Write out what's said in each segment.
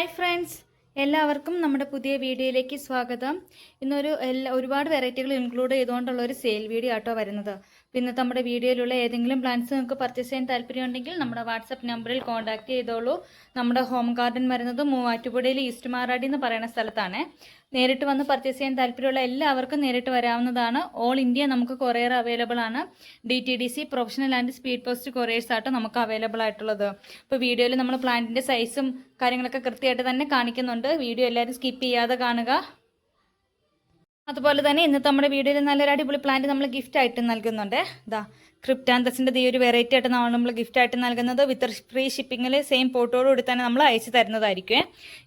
Hi friends എല്ലാവർക്കും നമ്മുടെ പുതിയ വീഡിയോയിലേക്ക് സ്വാഗതം. ഇന്നൊരു എല്ലാ ഒരുപാട് വെറൈറ്റികൾ ഇൻക്ലൂഡ് ചെയ്തുകൊണ്ടുള്ള ഒരു സെയിൽ വീഡിയോ ആട്ടോ വരുന്നത്. പിന്നെ നമ്മുടെ വീഡിയോയിലുള്ള ഏതെങ്കിലും പ്ലാന്റ്സ് നിങ്ങൾക്ക് പർച്ചേസ് ചെയ്യാൻ താല്പര്യമുണ്ടെങ്കിൽ നമ്മുടെ വാട്സപ്പ് നമ്പറിൽ കോൺടാക്ട് ചെയ്തോളൂ. നമ്മുടെ ഹോം ഗാർഡൻ വരുന്നത് മൂവാറ്റുപുഴയിൽ ഈസ്റ്റ് മാറാടി എന്ന് പറയുന്ന സ്ഥലത്താണ്. നേരിട്ട് വന്ന് പർച്ചേസ് ചെയ്യാൻ താല്പര്യമുള്ള എല്ലാവർക്കും നേരിട്ട് വരാവുന്നതാണ്. ഓൾ ഇന്ത്യ നമുക്ക് കൊറിയർ അവൈലബിൾ ആണ്. D T D C professional and speed post couriers ആയിട്ട് നമുക്ക് അവൈലബിൾ ആയിട്ടുള്ളത്. ഇപ്പോൾ വീഡിയോയിൽ നമ്മൾ പ്ലാന്റിന്റെ സൈസും കാര്യങ്ങളൊക്കെ കൃത്യമായിട്ട് തന്നെ കാണിക്കുന്നുണ്ട്. വീഡിയോ എല്ലാവരും സ്കിപ്പ് ചെയ്യാതെ കാണുക. അതുപോലെ തന്നെ ഇന്നത്തെ നമ്മുടെ വീഡിയോയിൽ നല്ലൊരു അടിപൊളി പ്ലാന്റ് നമ്മൾ ഗിഫ്റ്റ് ആയിട്ട് നൽകുന്നുണ്ട്. ഇതാ ക്രിപ്റ്റാന്തസിന്റെ ഈ ഒരു വെറൈറ്റി ആയിട്ട് നമ്മൾ ഗിഫ്റ്റ് ആയിട്ട് നൽകുന്നത് വിത്ത് ഫ്രീ ഷിപ്പിങ്ങിൽ സെയിം പോട്ടോടുകൂടി തന്നെ നമ്മൾ അയച്ചു തരുന്നതായിരിക്കും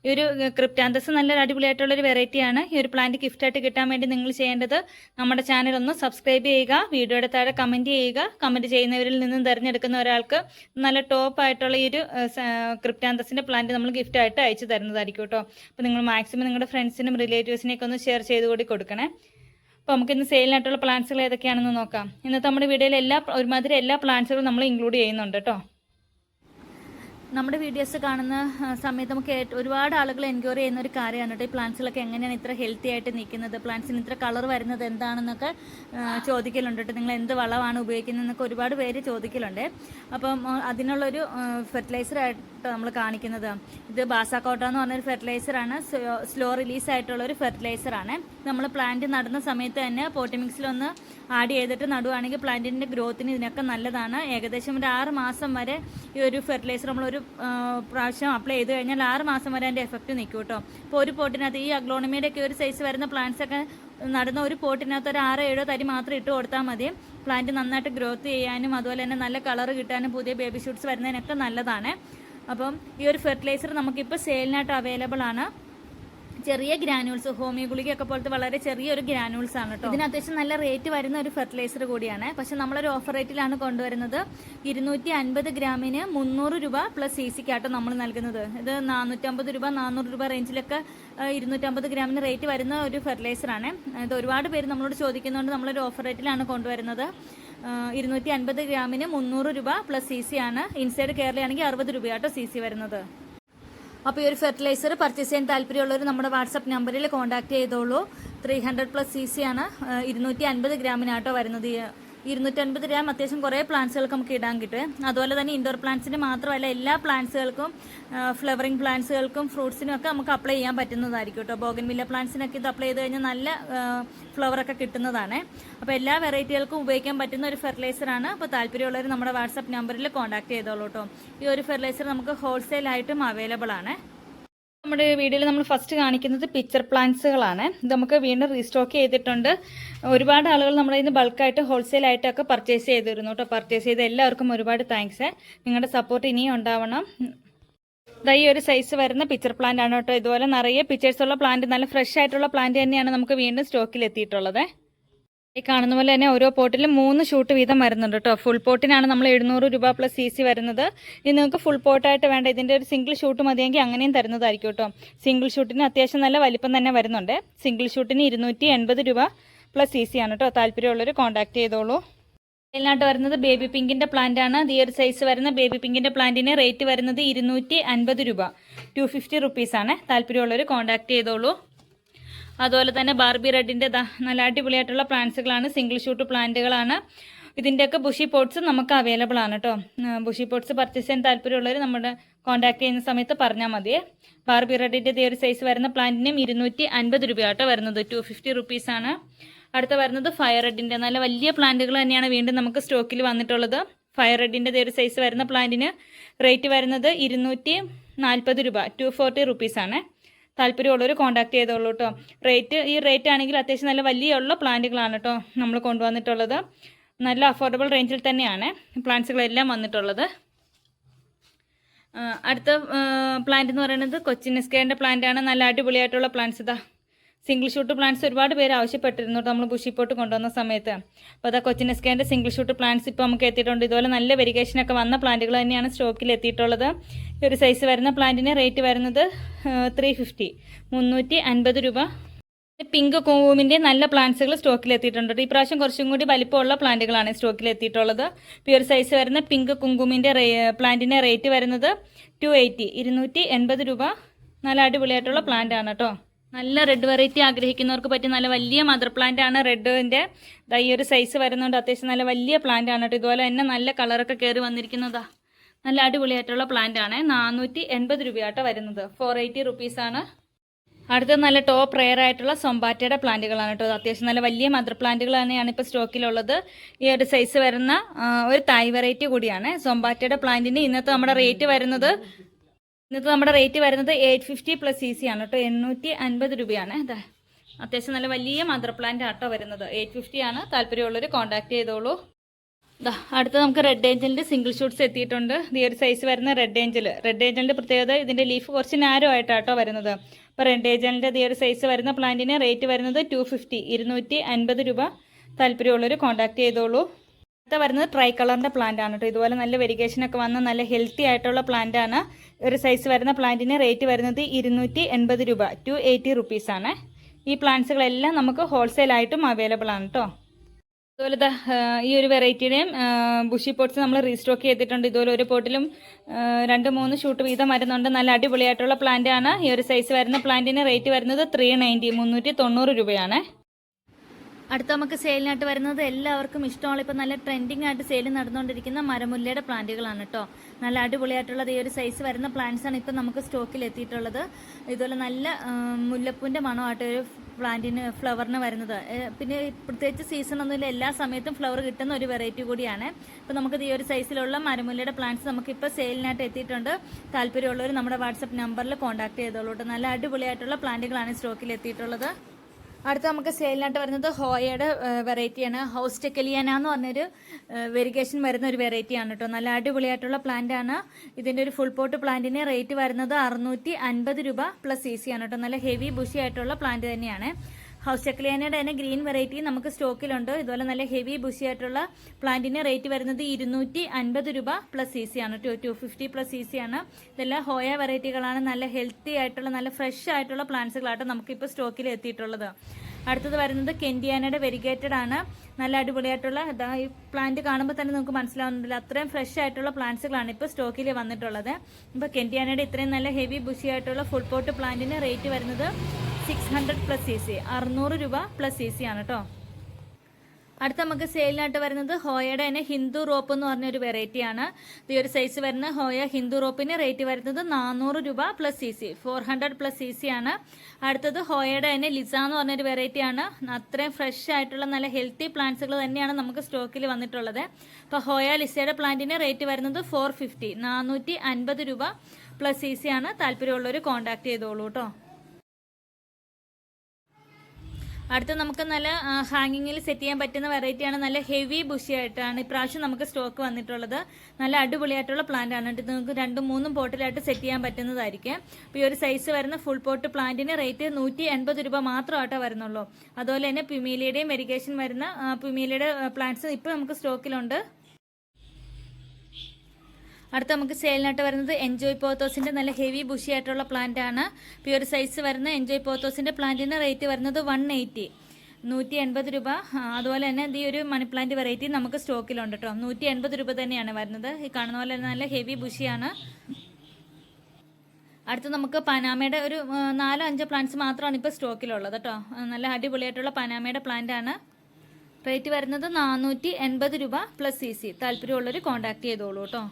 ഈ ഒരു ക്രിപ്റ്റാന്തസ് നല്ല അടിപൊളിയായിട്ടുള്ള ഒരു വെറൈറ്റിയാണ് ഈ ഒരു പ്ലാന്റ് ഗിഫ്റ്റ് ആയിട്ട് കിട്ടാൻ വേണ്ടി നിങ്ങൾ ചെയ്യേണ്ടത് നമ്മുടെ ചാനൽ ഒന്ന് സബ്സ്ക്രൈബ് ചെയ്യുക വീഡിയോയുടെ താഴെ കമന്റ് ചെയ്യുക കമന്റ് ചെയ്യുന്നവരിൽ നിന്നും തിരഞ്ഞെടുക്കുന്ന ഒരാൾക്ക് നല്ല ടോപ്പ് ആയിട്ടുള്ള ഈ ഒരു ക്രിപ്റ്റാന്തസിന്റെ പ്ലാന്റ് നമ്മൾ ഗിഫ്റ്റ് ആയിട്ട് അയച്ചു തരുന്നതായിരിക്കും കേട്ടോ. അപ്പോൾ നിങ്ങൾ മാക്സിമം നിങ്ങളുടെ ഫ്രണ്ട്സിനും റിലേറ്റീവ്സിനെയൊക്കെ ഒന്ന് ഷെയർ ചെയ്ത് കൂടി കൊടുക്കണേ. അപ്പോൾ നമുക്ക് ഇന്ന് സെയിലിനായിട്ടുള്ള പ്ലാന്റ്സുകൾ ഏതൊക്കെയാണെന്ന് നോക്കാം. ഇന്നത്തെ നമ്മുടെ വീഡിയോയിൽ എല്ലാ ഒരുമാതിരി എല്ലാ പ്ലാന്റ്സുകളും നമ്മൾ ഇൻക്ലൂഡ് ചെയ്യുന്നുണ്ട് കേട്ടോ. നമ്മുടെ വീഡിയോസ് കാണുന്ന സമയത്ത് നമുക്ക് ഒരുപാട് ആളുകൾ എൻക്വയറി ചെയ്യുന്ന ഒരു കാര്യമാണ് കേട്ടോ. ഈ പ്ലാന്റ്സിലൊക്കെ എങ്ങനെയാണ് ഇത്ര ഹെൽത്തി ആയിട്ട് നിൽക്കുന്നത്? പ്ലാന്റ്സിന് ഇത്ര കളർ വരുന്നത് എന്താണെന്നൊക്കെ ചോദിക്കലുണ്ട് കേട്ടോ. നിങ്ങൾ എന്ത് വളമാണ് ഉപയോഗിക്കുന്നതെന്നൊക്കെ ഒരുപാട് പേര് ചോദിക്കലുണ്ട്. അപ്പം അതിനുള്ളൊരു ഫെർട്ടിലൈസർ ആയിട്ട് നമ്മൾ കാണിക്കുന്നത്. ഇത് ബാസാക്കോട്ട എന്ന് പറഞ്ഞൊരു ഫെർട്ടിലൈസറാണ് സ്ലോ റിലീസ് ആയിട്ടുള്ള ഒരു ഫെർട്ടിലൈസറാണ് നമ്മൾ പ്ലാന്റ് നടുന്ന സമയത്ത് തന്നെ പോട്ടിമിക്സിലൊന്ന് ആഡ് ചെയ്തിട്ട് നടുവാണെങ്കിൽ പ്ലാന്റിന്റെ ഗ്രോത്തിന് ഇതിനൊക്കെ നല്ലതാണ്. ഏകദേശം ഒരു ആറ് മാസം വരെ ഈ ഒരു ഫെർട്ടിലൈസർ നമ്മളൊരു പ്രാവശ്യം അപ്ലൈ ചെയ്ത് കഴിഞ്ഞാൽ ആറ് മാസം വരെ അതിന്റെ എഫക്റ്റ് നിൽക്കും കേട്ടോ. അപ്പോൾ ഒരു പോട്ടിനകത്ത് ഈ അഗ്ലോണമിയുടെ ഒക്കെ ഒരു സൈസ് വരുന്ന പ്ലാന്റ്സ് ഒക്കെ നടന്ന ഒരു പോട്ടിനകത്ത് ഒരു ആറോ ഏഴോ തരി മാത്രം ഇട്ട് കൊടുത്താൽ മതി. പ്ലാന്റ് നന്നായിട്ട് ഗ്രോത്ത് ചെയ്യാനും അതുപോലെ തന്നെ നല്ല കളർ കിട്ടാനും പുതിയ ബേബി ഷൂട്ട്സ് വരുന്നതിനൊക്കെ നല്ലതാണ്. അപ്പം ഈ ഒരു ഫെർട്ടിലൈസർ നമുക്കിപ്പോൾ സെയിലിനായിട്ട് അവൈലബിൾ ആണ്. ചെറിയ ഗ്രാനൂൾസ് ഹോമിയോ ഗുളികയൊക്കെ പോലത്തെ വളരെ ചെറിയൊരു ഗ്രാനൂൾസ് ആണ് കേട്ടോ ഇതിന് അത്യാവശ്യം നല്ല റേറ്റ് വരുന്ന ഒരു ഫെർട്ടിലൈസർ കൂടിയാണ്. പക്ഷെ നമ്മളൊരു ഓഫർ റേറ്റിലാണ് കൊണ്ടുവരുന്നത്. ഇരുന്നൂറ്റി അൻപത് ഗ്രാമിന് മുന്നൂറ് രൂപ പ്ലസ് സി സിക്കാട്ടോ നമ്മൾ നൽകുന്നത്. ഇത് നാനൂറ്റമ്പത് രൂപ നാനൂറ് രൂപ റേഞ്ചിലൊക്കെ ഇരുന്നൂറ്റമ്പത് ഗ്രാമിന് റേറ്റ് വരുന്ന ഒരു ഫെർട്ടിലൈസർ ആണ്. ഇത് ഒരുപാട് പേര് നമ്മളോട് ചോദിക്കുന്നതുകൊണ്ട് നമ്മളൊരു ഓഫർ റേറ്റിലാണ് കൊണ്ടുവരുന്നത്. ഇരുന്നൂറ്റി അൻപത് ഗ്രാമിന് മുന്നൂറ് രൂപ പ്ലസ് സി സി ആണ്. ഇൻസൈഡ് കേരളയാണെങ്കിൽ അറുപത് രൂപയാട്ടോ സി സി വരുന്നത്. അപ്പോൾ ഈ ഒരു ഫെർട്ടിലൈസർ പർച്ചേസ് ചെയ്യാൻ താല്പര്യമുള്ളവർ നമ്മുടെ വാട്സപ്പ് നമ്പറിൽ കോൺടാക്ട് ചെയ്തോളൂ. Three hundred plus C C ആണ് ഇരുന്നൂറ്റി അൻപത് ഗ്രാമിനാട്ടോ വരുന്നത് ഈ ഇരുന്നൂറ്റൻപത് ഗ്രാം അത്യാവശ്യം കുറേ പ്ലാന്റ്സുകൾക്ക് നമുക്ക് ഇടാൻ കിട്ടും. അതുപോലെ തന്നെ ഇൻഡോർ പ്ലാന്റ്സിന് മാത്രമല്ല എല്ലാ പ്ലാന്റ്സുകൾക്കും ഫ്ലവറിംഗ് പ്ലാന്റ്സുകൾക്കും ഫ്രൂട്ട്സിനും ഒക്കെ നമുക്ക് അപ്ലൈ ചെയ്യാൻ പറ്റുന്നതായിരിക്കും കേട്ടോ. ബോഗൻവില്ല പ്ലാന്റ്സിനൊക്കെ ഇത് അപ്ലൈ ചെയ്ത് കഴിഞ്ഞാൽ നല്ല ഫ്ലവറൊക്കെ കിട്ടുന്നതാണ്. അപ്പോൾ എല്ലാ വെറൈറ്റികൾക്കും ഉപയോഗിക്കാൻ പറ്റുന്ന ഒരു ഫെർട്ടിലൈസറാണ് അപ്പോൾ താല്പര്യമുള്ളവർ നമ്മുടെ വാട്സപ്പ് നമ്പറിൽ കോൺടാക്ട് ചെയ്തോളൂ കേട്ടോ. ഈ ഒരു ഫെർട്ടിലൈസർ നമുക്ക് ഹോൾസെയിലായിട്ടും അവൈലബിൾ ആണ്. നമ്മുടെ വീഡിയോയിൽ നമ്മൾ ഫസ്റ്റ് കാണിക്കുന്നത് പിക്ചർ പ്ലാന്റ്സുകളാണ് ഇത് നമുക്ക് വീണ്ടും റീസ്റ്റോക്ക് ചെയ്തിട്ടുണ്ട്. ഒരുപാട് ആളുകൾ നമ്മുടെ ഇന്ന് ബൾക്കായിട്ട് ഹോൾസെയിൽ ആയിട്ടൊക്കെ പർച്ചേസ് ചെയ്തിരുന്നു കേട്ടോ. പർച്ചേസ് ചെയ്ത എല്ലാവർക്കും ഒരുപാട് താങ്ക്സ് നിങ്ങളുടെ സപ്പോർട്ട് ഇനിയും ഉണ്ടാവണം. ദാ ഈ ഒരു സൈസ് വരുന്ന പിക്ചർ പ്ലാന്റ് ആണ് കേട്ടോ. ഇതുപോലെ നിറയെ പിക്ചേഴ്സ് ഉള്ള പ്ലാന്റ് നല്ല ഫ്രഷ് ആയിട്ടുള്ള പ്ലാന്റ് തന്നെയാണ് നമുക്ക് വീണ്ടും സ്റ്റോക്കിൽ എത്തിയിട്ടുള്ളത്. ഈ കാണുന്ന പോലെ തന്നെ ഓരോ പോട്ടിലും മൂന്ന് ഷൂട്ട് വീതം വരുന്നുണ്ട് കേട്ടോ. ഫുൾ പോട്ടിനാണ് നമ്മൾ എഴുന്നൂറ് രൂപ പ്ലസ് സി സി വരുന്നത്. ഇനി നിങ്ങൾക്ക് ഫുൾ പോട്ടായിട്ട് വേണ്ട. ഇതിന്റെ ഒരു സിംഗിൾ ഷൂട്ട് മതിയെങ്കിൽ അങ്ങനെയും തരുന്നതായിരിക്കും കേട്ടോ. സിംഗിൾ ഷൂട്ടിന് അത്യാവശ്യം നല്ല വലിപ്പം തന്നെ വരുന്നുണ്ട്. സിംഗിൾ ഷൂട്ടിന് ഇരുന്നൂറ്റി രൂപ പ്ലസ് സി സി ആണ് കേട്ടോ. താല്പര്യമുള്ളവർ കോൺടാക്ട് ചെയ്തോളൂ. ഇതിനായിട്ട് വരുന്നത് ബേബി പിങ്കിന്റെ പ്ലാന്റ് ആണ്. ഈ ഒരു സൈസ് വരുന്ന ബേബി പിങ്കിന്റെ പ്ലാന്റിന് റേറ്റ് വരുന്നത് ഇരുന്നൂറ്റി അൻപത് രൂപ. ടു ഫിഫ്റ്റി റുപ്പീസ് ആണ്. താല്പര്യമുള്ളവർ കോൺടാക്ട് ചെയ്തോളൂ. അതുപോലെ തന്നെ ബാർബി റെഡിന്റെ നല്ല അടിപൊളിയായിട്ടുള്ള പ്ലാന്റ്സുകളാണ് സിംഗിൾ ഷൂട്ട് പ്ലാന്റുകളാണ് ഇതിന്റെയൊക്കെ ബുഷി പോട്ട്സ് നമുക്ക് അവൈലബിൾ ആണ് കേട്ടോ ബുഷി പോട്ട്സ് പർച്ചേസ് ചെയ്യാൻ താല്പര്യമുള്ളവർ നമ്മുടെ കോൺടാക്ട് ചെയ്യുന്ന സമയത്ത് പറഞ്ഞാൽ മതിയേ ബാർബി റെഡിന്റെ ഒരു സൈസ് വരുന്ന പ്ലാന്റിനും ഇരുന്നൂറ്റി അൻപത് രൂപയാട്ടോ വരുന്നത്. ടു ഫിഫ്റ്റി റുപ്പീസാണ് അടുത്ത വരുന്നത് ഫയർ റെഡിന്റെ നല്ല വലിയ പ്ലാന്റുകൾ തന്നെയാണ് വീണ്ടും നമുക്ക് സ്റ്റോക്കിൽ വന്നിട്ടുള്ളത്. ഫയർ റെഡിന്റെ ഒരു സൈസ് വരുന്ന പ്ലാന്റിന് റേറ്റ് വരുന്നത് ഇരുന്നൂറ്റി നാൽപ്പത് രൂപ ടു ഫോർട്ടി റുപ്പീസാണ് താല്പര്യമുള്ളവർ കോൺടാക്ട് ചെയ്തോളൂ കേട്ടോ റേറ്റ് ഈ റേറ്റ് ആണെങ്കിൽ അത്യാവശ്യം നല്ല വലിയ ഉള്ള പ്ലാന്റുകളാണ് കേട്ടോ നമ്മൾ കൊണ്ടുവന്നിട്ടുള്ളത്. നല്ല അഫോർഡബിൾ റേഞ്ചിൽ തന്നെയാണ് പ്ലാന്റ്സുകളെല്ലാം വന്നിട്ടുള്ളത്. അടുത്ത പ്ലാന്റ് എന്ന് പറയുന്നത് കൊച്ചിൻ പ്ലാന്റ് ആണ്. നല്ല അടിപൊളിയായിട്ടുള്ള പ്ലാന്റ്സ് ഇതാ. സിംഗിൾ ഷൂട്ട് പ്ലാന്റ്സ് ഒരുപാട് പേര് ആവശ്യപ്പെട്ടിരുന്നു. നമ്മൾ ബുഷിപ്പോട്ട് കൊണ്ടുവന്ന സമയത്ത്. അപ്പോൾ അതാ കൊച്ചിൻ എസ്കേന്റെ സിംഗിൾ ഷൂട്ട് പ്ലാന്റ്സ് ഇപ്പോൾ നമുക്ക് എത്തിയിട്ടുണ്ട്. ഇതുപോലെ നല്ല വെരിഗേഷനൊക്കെ വന്ന പ്ലാന്റുകൾ തന്നെയാണ് സ്റ്റോക്കിൽ എത്തിയിട്ടുള്ളത്. ഒരു സൈസ് വരുന്ന പ്ലാന്റിന് റേറ്റ് വരുന്നത് ത്രീ ഫിഫ്റ്റി മുന്നൂറ്റി അൻപത് രൂപ. പിങ്ക് കൂമിന്റെ നല്ല പ്ലാന്റ്സുകൾ സ്റ്റോക്കിൽ എത്തിയിട്ടുണ്ട്. ഈ പ്രാവശ്യം കുറച്ചും കൂടി വലിപ്പമുള്ള പ്ലാന്റുകളാണ് സ്റ്റോക്കിൽ എത്തിയിട്ടുള്ളത്. പ്യൂർ സൈസ് വരുന്ന പിങ്ക് കുങ്കുമിന്റെ പ്ലാന്റിന്റെ റേറ്റ് വരുന്നത് ടു എയ്റ്റി ഇരുന്നൂറ്റി എൺപത് രൂപ. നല്ല അടിപൊളിയായിട്ടുള്ള പ്ലാന്റ് ആണ് കേട്ടോ. നല്ല റെഡ് വെറൈറ്റി ആഗ്രഹിക്കുന്നവർക്ക് പറ്റിയ നല്ല വലിയ മദർ പ്ലാന്റ് ആണ് റെഡിന്റെ ഈ ഒരു സൈസ് വരുന്നുണ്ട്. അത്യാവശ്യം നല്ല വലിയ പ്ലാന്റ് ആണ് കേട്ടോ ഇതുപോലെ തന്നെ നല്ല കളറൊക്കെ കയറി വന്നിരിക്കുന്നതാ നല്ല അടിപൊളിയായിട്ടുള്ള പ്ലാന്റ് ആണ്. നാനൂറ്റി എൺപത് രൂപയാട്ടോ വരുന്നത്. ഫോർ എയ്റ്റി റുപ്പീസാണ് അടുത്ത നല്ല ടോപ്പ് റെയർ ആയിട്ടുള്ള സൊമ്പാറ്റയുടെ പ്ലാന്റുകളാണ് കേട്ടോ അത്യാവശ്യം നല്ല വലിയ മദർ പ്ലാന്റുകൾ തന്നെയാണ് ഇപ്പോൾ സ്റ്റോക്കിലുള്ളത് ഈ ഒരു സൈസ് വരുന്ന ഒരു തായ് വെറൈറ്റി കൂടിയാണ് സൊമ്പാറ്റയുടെ പ്ലാന്റിന് ഇന്നത്തെ നമ്മുടെ റേറ്റ് വരുന്നത് ഇന്നത്തെ നമ്മുടെ റേറ്റ് വരുന്നത് eight fifty plus C C ആണ് കേട്ടോ. എണ്ണൂറ്റി അൻപത് രൂപയാണ്. അതെ അത്യാവശ്യം നല്ല വലിയ മദർ പ്ലാന്റ് ആട്ടോ വരുന്നത്. എയ്റ്റ് ഫിഫ്റ്റി ആണ്. താല്പര്യമുള്ളവർ കോൺടാക്ട് ചെയ്തോളൂ. ദാ അടുത്ത നമുക്ക് റെഡ് ഏഞ്ചലിന്റെ സിംഗിൾ ഷൂട്ട്സ് എത്തിയിട്ടുണ്ട്. ഈ ഒരു സൈസ് വരുന്ന റെഡ് ഏഞ്ചൽ റെഡ് ഏഞ്ചലിന്റെ പ്രത്യേകത ഇതിന്റെ ലീഫ് കുറച്ച് നാരോ ആയിട്ടാട്ടോ വരുന്നത്. അപ്പോൾ റെഡ് ഏഞ്ചലിന്റെ ഈ ഒരു സൈസ് വരുന്ന പ്ലാന്റിന് റേറ്റ് വരുന്നത് ടു ഫിഫ്റ്റി ഇരുന്നൂറ്റി അൻപത് രൂപ. താല്പര്യമുള്ളവർ കോൺടാക്ട് ചെയ്തോളൂ. അടുത്ത വരുന്നത് ട്രൈ കളറിന്റെ പ്ലാന്റ് ആണ് കേട്ടോ ഇതുപോലെ നല്ല വെരിഗേഷൻ ഒക്കെ വന്ന നല്ല ഹെൽത്തി ആയിട്ടുള്ള പ്ലാന്റ് ആണ്. ഒരു സൈസ് വരുന്ന പ്ലാന്റിന് റേറ്റ് വരുന്നത് ഇരുന്നൂറ്റി എൺപത് രൂപ ടു എയ്റ്റി റുപ്പീസാണ് ഈ പ്ലാന്റ്സുകളെല്ലാം നമുക്ക് ഹോൾസെയിൽ ആയിട്ടും അവൈലബിൾ ആണ് കേട്ടോ അതുപോലെ ഈ ഒരു വെറൈറ്റിയുടെയും ബുഷി പോട്ട്സ് നമ്മൾ റീസ്റ്റോക്ക് ചെയ്തിട്ടുണ്ട്. ഇതുപോലെ ഒരു പോട്ടിലും രണ്ട് മൂന്ന് ഷൂട്ട് വീതം വരുന്നുണ്ട്. നല്ല അടിപൊളിയായിട്ടുള്ള പ്ലാന്റ് ആണ്. ഈ ഒരു സൈസ് വരുന്ന പ്ലാന്റിന് റേറ്റ് വരുന്നത് ത്രീ നയന്റി മുന്നൂറ്റി തൊണ്ണൂറ് രൂപയാണ്. അടുത്ത നമുക്ക് സെയിലിനായിട്ട് വരുന്നത് എല്ലാവർക്കും ഇഷ്ടമുള്ള ഇപ്പം നല്ല ട്രെൻഡിങ് ആയിട്ട് സെയിൽ നടന്നുകൊണ്ടിരിക്കുന്ന മരമുല്ലയുടെ പ്ലാന്റുകളാണ് കേട്ടോ നല്ല അടിപൊളിയായിട്ടുള്ളത് ഈ ഒരു സൈസ് വരുന്ന പ്ലാന്റ്സ് ആണ് ഇപ്പം നമുക്ക് സ്റ്റോക്കിൽ എത്തിയിട്ടുള്ളത്. ഇതുപോലെ നല്ല മുല്ലപ്പൂവിന്റെ മണമായിട്ട് ഒരു പ്ലാന്റിന് ഫ്ലവറിന് വരുന്നത്. പിന്നെ പ്രത്യേകിച്ച് സീസൺ ഒന്നുമില്ല എല്ലാ സമയത്തും ഫ്ലവർ കിട്ടുന്ന ഒരു വെറൈറ്റി കൂടിയാണ്. ഇപ്പം നമുക്ക് ഈ ഒരു സൈസിലുള്ള മരമുല്ലയുടെ പ്ലാന്റ്സ് നമുക്ക് ഇപ്പോൾ സെയിലിനായിട്ട് എത്തിയിട്ടുണ്ട്. താല്പര്യമുള്ളവർ നമ്മുടെ വാട്സപ്പ് നമ്പറിൽ കോൺടാക്ട് ചെയ്തോളൂ നല്ല അടിപൊളിയായിട്ടുള്ള പ്ലാന്റുകളാണ് സ്റ്റോക്കിൽ എത്തിയിട്ടുള്ളത്. അടുത്ത നമുക്ക് സെയിലിനായിട്ട് വരുന്നത് ഹോയയുടെ വെറൈറ്റിയാണ്. ഹൗസ് ടെക്കലിയാന എന്ന് പറഞ്ഞൊരു വെരിഗേഷൻ വരുന്ന ഒരു വെറൈറ്റിയാണ് കേട്ടോ. നല്ല അടിപൊളിയായിട്ടുള്ള പ്ലാന്റ് ആണ്. ഇതിന്റെ ഒരു ഫുൾ പോട്ട് പ്ലാന്റിന് റേറ്റ് വരുന്നത് അറുന്നൂറ്റി രൂപ പ്ലസ് സി സി ആണ് കേട്ടോ. നല്ല ഹെവി ബുഷി ആയിട്ടുള്ള പ്ലാന്റ് തന്നെയാണ്. ഹൗസ് ടെക്കലിയാനയുടെ തന്നെ ഗ്രീൻ വെറൈറ്റി നമുക്ക് സ്റ്റോക്കിലുണ്ട്. ഇതുപോലെ നല്ല ഹെവി ബുഷി ആയിട്ടുള്ള പ്ലാന്റിന് റേറ്റ് വരുന്നത് ഇരുന്നൂറ്റി അൻപത് രൂപ പ്ലസ് സി സി ആണ്. Two two fifty plus C C ആണ്. ഇതെല്ലാം ഹോയ വെറൈറ്റികളാണ്. നല്ല ഹെൽത്തി ആയിട്ടുള്ള നല്ല ഫ്രഷ് ആയിട്ടുള്ള പ്ലാന്റ്സുകളായിട്ട് നമുക്കിപ്പോൾ സ്റ്റോക്കിൽ എത്തിയിട്ടുള്ളത്. അടുത്തത് വരുന്നത് കെൻഡിയാനയുടെ വെരിഗേറ്റഡ് ആണ്. നല്ല അടിപൊളിയായിട്ടുള്ള ഈ പ്ലാന്റ് കാണുമ്പോൾ തന്നെ നമുക്ക് മനസ്സിലാവുന്നില്ല. അത്രയും ഫ്രഷ് ആയിട്ടുള്ള പ്ലാന്റ്സുകളാണ് ഇപ്പോൾ സ്റ്റോക്കിൽ വന്നിട്ടുള്ളത്. ഇപ്പോൾ കെൻഡിയാനയുടെ ഇത്രയും നല്ല ഹെവി ബുഷി ആയിട്ടുള്ള ഫുൾ പോട്ട് പ്ലാന്റിന് റേറ്റ് വരുന്നത് six hundred plus C C അറുന്നൂറ് രൂപ പ്ലസ് സി സി ആണ് കേട്ടോ അടുത്ത നമുക്ക് സെയിലിനായിട്ട് വരുന്നത് ഹോയയുടെ തന്നെ ഹിന്ദു റോപ്പ് എന്ന് പറഞ്ഞൊരു ഒരു ആണ്. ഈ ഒരു സൈസ് വരുന്ന ഹോയ ഹിന്ദു റോപ്പിന് റേറ്റ് വരുന്നത് നാനൂറ് രൂപ plus C C four hundred plus C C ആണ്. അടുത്തത് ഹോയയുടെ തന്നെ ലിസ എന്ന് പറഞ്ഞൊരു വെറൈറ്റിയാണ് അത്രയും ഫ്രഷ് ആയിട്ടുള്ള നല്ല ഹെൽത്തി പ്ലാന്റ്സുകൾ തന്നെയാണ് നമുക്ക് സ്റ്റോക്കിൽ വന്നിട്ടുള്ളത്. അപ്പോൾ ഹോയ ലിസയുടെ പ്ലാന്റിന് റേറ്റ് വരുന്നത് ഫോർ ഫിഫ്റ്റി നാനൂറ്റി അൻപത് രൂപ പ്ലസ് സി സി ആണ്. താല്പര്യമുള്ളവർ കോൺടാക്ട് ചെയ്തോളൂ കേട്ടോ അടുത്ത നമുക്ക് നല്ല ഹാങ്ങിങ്ങിൽ സെറ്റ് ചെയ്യാൻ പറ്റുന്ന വെറൈറ്റിയാണ് നല്ല ഹെവി ബുഷി ആയിട്ടാണ് ഇപ്രാവശ്യം നമുക്ക് സ്റ്റോക്ക് വന്നിട്ടുള്ളത്. നല്ല അടിപൊളിയായിട്ടുള്ള പ്ലാന്റ് ആണ്. ഇത് നമുക്ക് രണ്ടും മൂന്നും പോട്ടിലായിട്ട് സെറ്റ് ചെയ്യാൻ പറ്റുന്നതായിരിക്കും. അപ്പോൾ ഈ ഒരു സൈസ് വരുന്ന ഫുൾ പോട്ട് പ്ലാന്റിന് റേറ്റ് നൂറ്റി എൺപത് രൂപ മാത്രമായിട്ടേ വരുന്നുള്ളൂ. അതുപോലെ തന്നെ പിമീലിയുടെയും മെഡിക്കേഷൻ വരുന്ന പിമീലിയുടെ പ്ലാന്റ്സ് ഇപ്പോൾ നമുക്ക് സ്റ്റോക്കിലുണ്ട് അടുത്ത നമുക്ക് സെയിലിനായിട്ട് വരുന്നത് എൻജോയ് പോത്തോസിന്റെ നല്ല ഹെവി ബുഷി ആയിട്ടുള്ള പ്ലാന്റ് ആണ്. ഇപ്പോൾ സൈസ് വരുന്ന എൻജോയ് പോത്തോസിന്റെ പ്ലാന്റിന് റേറ്റ് വരുന്നത് വൺ എയ്റ്റി നൂറ്റി എൺപത് രൂപ അതുപോലെ തന്നെ ഈ ഒരു മണി പ്ലാന്റ് വെറൈറ്റി നമുക്ക് സ്റ്റോക്കിലുണ്ട് കേട്ടോ നൂറ്റി എൺപത് രൂപ തന്നെയാണ് വരുന്നത്. ഈ കാണുന്ന പോലെ നല്ല ഹെവി ബുഷിയാണ്. അടുത്ത് നമുക്ക് പനാമയുടെ ഒരു നാലോ അഞ്ചോ പ്ലാന്റ്സ് മാത്രമാണ് ഇപ്പോൾ സ്റ്റോക്കിലുള്ളത് കേട്ടോ നല്ല അടിപൊളിയായിട്ടുള്ള പനാമയുടെ പ്ലാന്റ് ആണ്. റേറ്റ് വരുന്നത് നാനൂറ്റി എൺപത് രൂപ പ്ലസ് സി സി താല്പര്യമുള്ളവർ കോൺടാക്ട് ചെയ്തോളൂ കേട്ടോ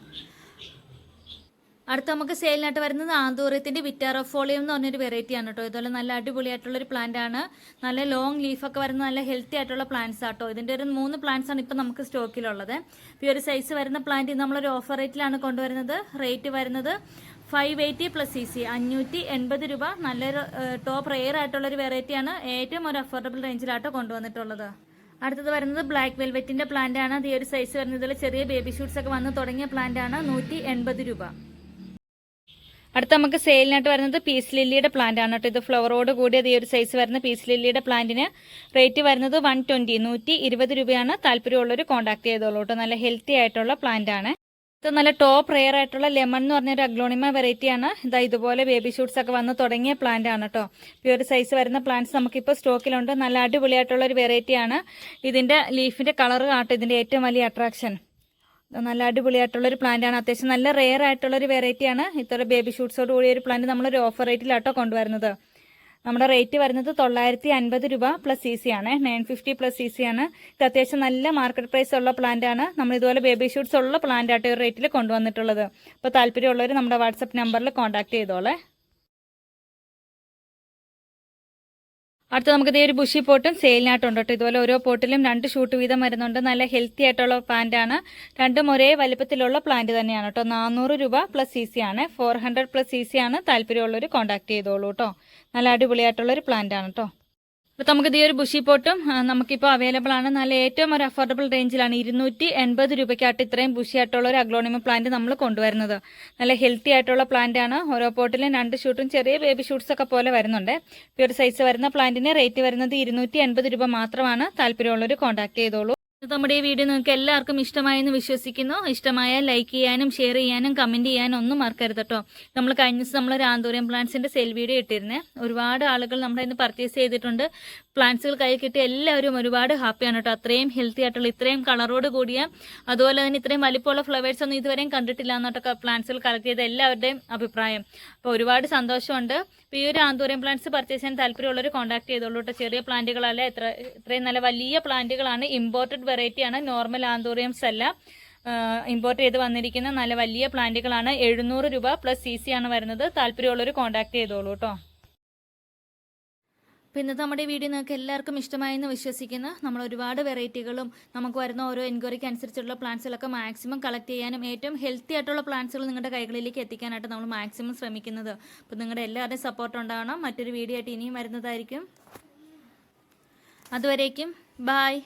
അടുത്ത നമുക്ക് സെയിലിനായിട്ട് വരുന്നത് ആന്തൂറിയത്തിന്റെ വിറ്റാറോഫോളിയം എന്ന് പറഞ്ഞൊരു വെറൈറ്റി ആണ് കേട്ടോ. ഇതുപോലെ നല്ല അടിപൊളിയായിട്ടുള്ള ഒരു പ്ലാന്റ് ആണ്. നല്ല ലോങ് ലീഫൊക്കെ വരുന്ന നല്ല ഹെൽത്തി ആയിട്ടുള്ള പ്ലാന്റ്സ് ആട്ടോ ഇതിന്റെ ഒരു മൂന്ന് പ്ലാന്റ്സ് ആണ് ഇപ്പം നമുക്ക് സ്റ്റോക്കിലുള്ളത് ഈ ഒരു സൈസ് വരുന്ന പ്ലാന്റ് നമ്മളൊരു ഓഫർ റേറ്റിലാണ് കൊണ്ടുവരുന്നത്. റേറ്റ് വരുന്നത് five eighty plus C C അഞ്ഞൂറ്റി എൺപത് രൂപ. നല്ലൊരു ടോപ്പ് റെയർ ആയിട്ടുള്ള ഒരു വെറൈറ്റിയാണ് ഏറ്റവും ഒരു അഫോർഡബിൾ റേഞ്ചിലാട്ടോ കൊണ്ടുവന്നിട്ടുള്ളത്. അടുത്തത് വരുന്നത് ബ്ലാക്ക് വെൽവെറ്റിന്റെ പ്ലാന്റ് ആണ്. ഈ ഒരു സൈസ് വരുന്നത്. ഇതിൽ ചെറിയ ബേബി ഷൂട്ട്സ് ഒക്കെ വന്ന് തുടങ്ങിയ പ്ലാന്റ് ആണ്. നൂറ്റി രൂപ. അടുത്ത നമുക്ക് സെയിലിനായിട്ട് വരുന്നത് പീസ് ലില്ലിയുടെ പ്ലാന്റ് ആണ് കേട്ടോ. ഇത് ഫ്ലവറോട് കൂടിയത് ഈ ഒരു സൈസ് വരുന്ന പീസ് ലില്ലിയുടെ പ്ലാന്റിന് റേറ്റ് വരുന്നത് വൺ ട്വന്റി നൂറ്റി ഇരുപത് രൂപയാണ് താല്പര്യമുള്ളവർ കോൺടാക്ട് ചെയ്തോളൂ കേട്ടോ. നല്ല ഹെൽത്തി ആയിട്ടുള്ള പ്ലാന്റ് ആണ്. ഇത് നല്ല ടോപ്പ് റെയർ ആയിട്ടുള്ള ലെമൺ എന്ന് പറഞ്ഞൊരു അഗ്ലോണിമ വെറൈറ്റി ആണ്. ഇതാ ഇതുപോലെ ബേബി ഷൂട്ട്സ് ഒക്കെ വന്ന് തുടങ്ങിയ പ്ലാന്റ് ആണ് കേട്ടോ. ഒരു സൈസ് വരുന്ന പ്ലാന്റ്സ് നമുക്കിപ്പോൾ സ്റ്റോക്കിലുണ്ട് നല്ല അടിപൊളിയായിട്ടുള്ള ഒരു വെറൈറ്റി ആണ്. ഇതിന്റെ ലീഫിന്റെ കളർ കാട്ടോ ഇതിന്റെ ഏറ്റവും വലിയ അട്രാക്ഷൻ നല്ല അടിപൊളിയായിട്ടുള്ളൊരു പ്ലാന്റ് ആണ്. അത്യാവശ്യം നല്ല റെയർ വെറൈറ്റി ആണ്. ഇത്ര ബേബി ഷൂട്ട്സോട് കൂടിയ ഒരു പ്ലാന്റ് നമ്മളൊരു ഓഫർ റേറ്റിലാട്ടോ കൊണ്ടുവരുന്നത്. നമ്മുടെ റേറ്റ് വരുന്നത് തൊള്ളായിരത്തി അൻപത് രൂപ പ്ലസ് സി സി ആണ്. Nine fifty plus C C ആണ്. ഇത് അത്യാവശ്യം നല്ല മാർക്കറ്റ് പ്രൈസ് ഉള്ള പ്ലാന്റ് ആണ്. നമ്മൾ ഇതുപോലെ ബേബി ഷൂട്ട്സ് ഉള്ള പ്ലാന്റ് ആയിട്ട് ഒരു റേറ്റിൽ കൊണ്ടുവന്നിട്ടുള്ളത്. അപ്പോൾ താല്പര്യമുള്ളവർ നമ്മുടെ വാട്സപ്പ് നമ്പറിൽ കോൺടാക്ട് ചെയ്തോളെ. അടുത്ത നമുക്ക് ഇതേ ഒരു ബുഷി പോട്ടും സെയിലിനായിട്ടുണ്ട് കേട്ടോ. ഇതുപോലെ ഓരോ പോട്ടിലും രണ്ട് ഷൂട്ട് വീതം വരുന്നുണ്ട്. നല്ല ഹെൽത്തി ആയിട്ടുള്ള പ്ലാന്റ് ആണ്. രണ്ടും ഒരേ വലിപ്പത്തിലുള്ള പ്ലാന്റ് തന്നെയാണ് കേട്ടോ. നാനൂറ് രൂപ പ്ലസ് സി സി ആണ്. Four hundred plus C C ആണ് താല്പര്യമുള്ളവർ കോൺടാക്ട് ചെയ്തോളൂ കേട്ടോ. നല്ല അടിപൊളിയായിട്ടുള്ള ഒരു പ്ലാന്റ് ആണ് കേട്ടോ. അപ്പോൾ നമുക്ക് ഈ ഒരു ബുഷി പോട്ടും നമുക്കിപ്പോൾ അവൈലബിൾ ആണ്. നല്ല ഏറ്റവും ഒരു അഫോർഡബിൾ റേഞ്ചിലാണ് ഇരുന്നൂറ്റി എൺപത് രൂപയ്ക്കായിട്ട് ഇത്രയും ബുഷി ആയിട്ടുള്ള ഒരു അഗ്ലോണിമ പ്ലാന്റ് നമ്മൾ കൊണ്ടുവരുന്നത്. നല്ല ഹെൽത്തി ആയിട്ടുള്ള പ്ലാന്റ് ആണ്. ഓരോ പോട്ടിലും രണ്ട് ഷൂട്ടും ചെറിയ ബേബി ഷൂട്ട്സ് ഒക്കെ പോലെ വരുന്നുണ്ട്. ഒരു സൈസ് വരുന്ന പ്ലാന്റിന് റേറ്റ് വരുന്നത് ഇരുന്നൂറ്റി രൂപ മാത്രമാണ്. താല്പര്യമുള്ളവർ കോൺടാക്ട് ചെയ്തോളൂ. നമ്മുടെ ഈ വീഡിയോ നിങ്ങൾക്ക് എല്ലാവർക്കും ഇഷ്ടമായെന്ന് വിശ്വസിക്കുന്നു. ഇഷ്ടമായാൽ ലൈക്ക് ചെയ്യാനും ഷെയർ ചെയ്യാനും കമന്റ് ചെയ്യാനും ഒന്നും മറക്കരുത് കേട്ടോ നമ്മൾ കഴിഞ്ഞ ദിവസം നമ്മൾ രാന്തൂരം പ്ലാന്റ്സിന്റെ സെൽ വീഡിയോ ഇട്ടിരുന്നേ. ഒരുപാട് ആളുകൾ നമ്മുടെ ഇന്ന് പർച്ചേസ് ചെയ്തിട്ടുണ്ട്. പ്ലാന്റ്സുകൾ കയ്യിൽ കിട്ടിയ എല്ലാവരും ഒരുപാട് ഹാപ്പിയാണ് കേട്ടോ. അത്രയും ഹെൽത്തി ആയിട്ടുള്ള ഇത്രയും കളറോട് കൂടിയ അതുപോലെ തന്നെ ഇത്രയും വലിപ്പമുള്ള ഫ്ലവേഴ്സ് ഒന്നും ഇതുവരെയും കണ്ടിട്ടില്ല എന്നിട്ടൊക്കെ പ്ലാന്റ്സുകൾ കളക്ട് ചെയ്ത എല്ലാവരുടെയും അഭിപ്രായം. അപ്പോൾ ഒരുപാട് സന്തോഷമുണ്ട്. അപ്പോൾ ഈ ഒരു ആന്തൂരം പ്ലാന്റ്സ് പർച്ചേസ് ചെയ്യാൻ താല്പര്യമുള്ളവർ കോൺടാക്ട് ചെയ്തോളൂ കേട്ടോ. ചെറിയ പ്ലാന്റുകളല്ല എത്ര ഇത്രയും നല്ല വലിയ പ്ലാന്റുകളാണ് ഇമ്പോർട്ടഡ് വെറൈറ്റിയാണ് നോർമൽ ആന്തൂറിയംസ് അല്ല. ഇമ്പോർട്ട് ചെയ്ത് വന്നിരിക്കുന്ന നല്ല വലിയ പ്ലാന്റുകളാണ്. എഴുന്നൂറ് രൂപ പ്ലസ് സി സി ആണ് വരുന്നത്. താല്പര്യമുള്ളവർ കോൺടാക്ട് ചെയ്തോളൂ കേട്ടോ. അപ്പോൾ ഇന്നത്തെ നമ്മുടെ വീഡിയോ നിങ്ങൾക്ക് എല്ലാവർക്കും ഇഷ്ടമായെന്ന് വിശ്വസിക്കുന്നു. നമ്മൾ ഒരുപാട് വെറൈറ്റികളും നമുക്ക് വരുന്ന ഓരോ എൻക്വയറിക്ക് അനുസരിച്ചുള്ള പ്ലാന്റ്സുകളൊക്കെ മാക്സിമം കളക്ട് ചെയ്യാനും ഏറ്റവും ഹെൽത്തി ആയിട്ടുള്ള പ്ലാന്റ്സുകൾ നിങ്ങളുടെ കൈകളിലേക്ക് എത്തിക്കാനായിട്ട് നമ്മൾ മാക്സിമം ശ്രമിക്കുന്നത്. അപ്പോൾ നിങ്ങളുടെ എല്ലാവരുടെയും സപ്പോർട്ട് ഉണ്ടാവണം. മറ്റൊരു വീഡിയോ ആയിട്ട് ഇനിയും വരുന്നതായിരിക്കും. അതുവരേക്കും ബായ്